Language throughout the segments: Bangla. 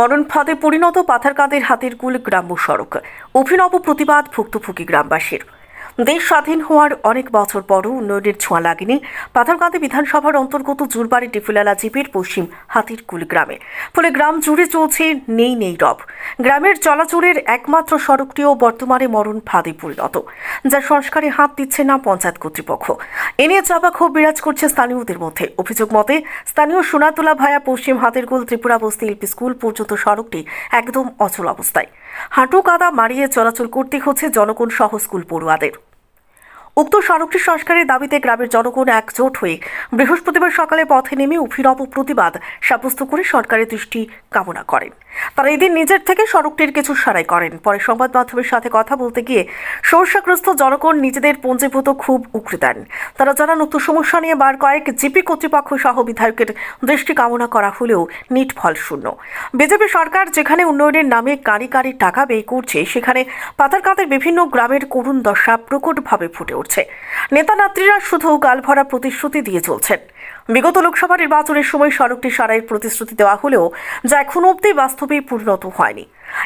মরণ ফাঁদে পরিণত পাথারকাঁদের হাতের কুল গ্রাম্য সড়ক। অভিনব প্রতিবাদ ভুক্তভোগী গ্রামবাসীর। দেশ স্বাধীন হওয়ার অনেক বছর পরও উন্নয়নের ছোঁয়া লাগেনি। পাথারকাঁদে বিধানসভার অন্তর্গত জুরবাড়ি টিফুলালা জিপির পশ্চিম হাতিরকুল গ্রামে। ফলে গ্রাম জুড়ে চলছে নেই নেই রব। গ্রামের চলাচলের একমাত্র সড়কটিও বর্তমানে মরণ ফাঁদে পরিণত, যা সংস্কারে হাত দিচ্ছে না পঞ্চায়েত কর্তৃপক্ষ। এ নিয়ে চাপা ক্ষোভ বিরাজ করছে স্থানীয়দের মধ্যে। অভিযোগ মতে, স্থানীয় সোনাতলা ভায়া পশ্চিম হাতেরকুল ত্রিপুরা বস্তি এলপি স্কুল পর্যন্ত সড়কটি একদম অচল অবস্থায়। হাঁটু কাদা মারিয়ে চলাচল করতে হচ্ছে জনগণ সহ স্কুল পড়ুয়াদের। উক্ত সড়কটি সংস্কারের দাবিতে গ্রামের জনগণ একজোট হয়ে বৃহস্পতিবার সকালে পথে নেমে অভিনব প্রতিবাদ সাব্যস্ত করে সরকারের দৃষ্টি কামনা করেন। তারা এদিন নিজের থেকে সড়কটির কিছু সারাই করেন। পরে সংবাদ মাধ্যমের সাথে কথা বলতে গিয়ে সমস্যাগ্রস্ত জনগণ নিজেদের পঞ্জীভূত খুব উকড়ে দেন। তারা জানান, উক্ত সমস্যা নিয়ে বার কয়েক জিপি কর্তৃপক্ষ সহ বিধায়কের দৃষ্টি কামনা করা হলেও নিট ফল শূন্য। বিজেপি সরকার যেখানে উন্নয়নের নামে কারি কারি টাকা ব্যয় করছে, সেখানে পাতারকাঁতের বিভিন্ন গ্রামের করুণ দশা প্রকটভাবে ফুটে উঠছে। নেতানাত্রীরা শুধু গালভরা প্রতিশ্রুতি দিয়ে চলছেন। বিগত লোকসভা নির্বাচনের সময় সড়কটি সারাইয়ের প্রতিশ্রুতি দেওয়া হলেও যা এখন অবধি বাস্তবে পরিণত হয়নি।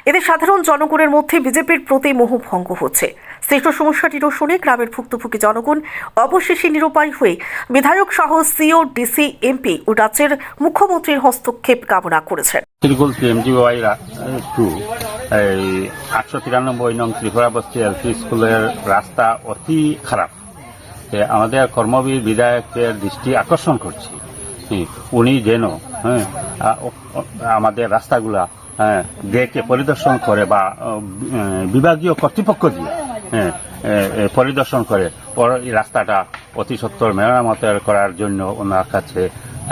এতে সাধারণ জনগণের মধ্যে বিজেপির প্রতি মোহভঙ্গ হচ্ছে। সৃষ্ট সমস্যাটিরও শুনে গ্রামের ভুক্তভোগী জনগণ অবশেষে নিরুপায় হয়ে বিধায়ক সহ সিও, ডিসি, এমপি ও রাজ্যের মুখ্যমন্ত্রীর হস্তক্ষেপ কামনা করেছেন। এই আটশো তিরানব্বই নং ত্রিপুরা বস্তি এলপি স্কুলের রাস্তা অতি খারাপ। আমাদের কর্মবীর বিধায়কের দৃষ্টি আকর্ষণ করছি। উনি যেন হ্যাঁ আমাদের রাস্তাগুলা হ্যাঁ, দেখে পরিদর্শন করে বা বিভাগীয় কর্তৃপক্ষ দিয়ে হ্যাঁ, পরিদর্শন করে ওর রাস্তাটা অতি সত্তর মেরামতের করার জন্য ওনার কাছে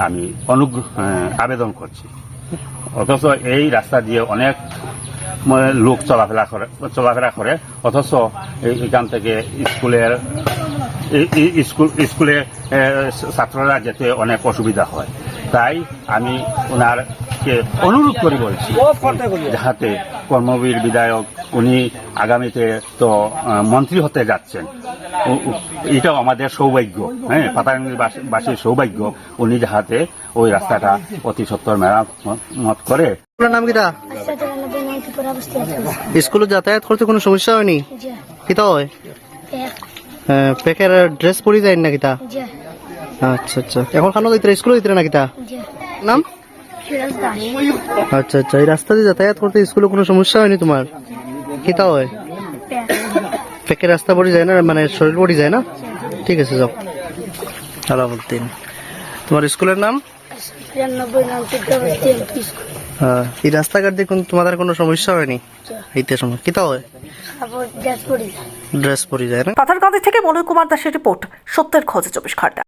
আমি অনুগ্রহ আবেদন করছি। অথচ এই রাস্তা দিয়ে অনেক লোক চলাফেরা করে চলাফেরা করে। অথচ এখান থেকে স্কুলের স্কুল স্কুলে ছাত্ররা যেতে অনেক অসুবিধা হয়। তাই আমি ওনারকে অনুরোধ করে বলছি যাহাতে কর্মবীর বিধায়ক উনি আগামীতে তো মন্ত্রী হতে যাচ্ছেন। এটাও আমাদের সৌভাগ্য হ্যাঁ? পাতাঙ্গিবাসীর সৌভাগ্য উনি যাহাতে ওই রাস্তাটা অতি সত্তর মেরামত করে। নাম কিটা স্কুলে যাতায়াত করতে কোনো সমস্যা হয়নি? কিতা হয়? হ্যাঁ, পেকের ড্রেস পরি যায় না কিতা? আচ্ছা আচ্ছা। এখন খানো দিতে স্কুলে দিতে না কিতা? নাম? আচ্ছা আচ্ছা। এই রাস্তা দিয়ে যাতায়াত করতে স্কুলে কোনো সমস্যা হয়নি তোমার? কিতা হয়? প্যাক। পেকের রাস্তা পড়ে যায় না মানে শরীর পড়ে যায় না? ঠিক আছে যাও। আলাউদ্দিন। তোমার স্কুলের নাম? হ্যাঁ এই রাস্তাঘাট দিয়ে তোমাদের কোনো সমস্যা হয়নি? এইতে সময়। হয় পড়ি যায় ড্রেস পরে যায় না? পাথারকাঁদি থেকে মনোজ কুমার দাসের রিপোর্ট সত্যের খোঁজে চব্বিশ ঘণ্টা।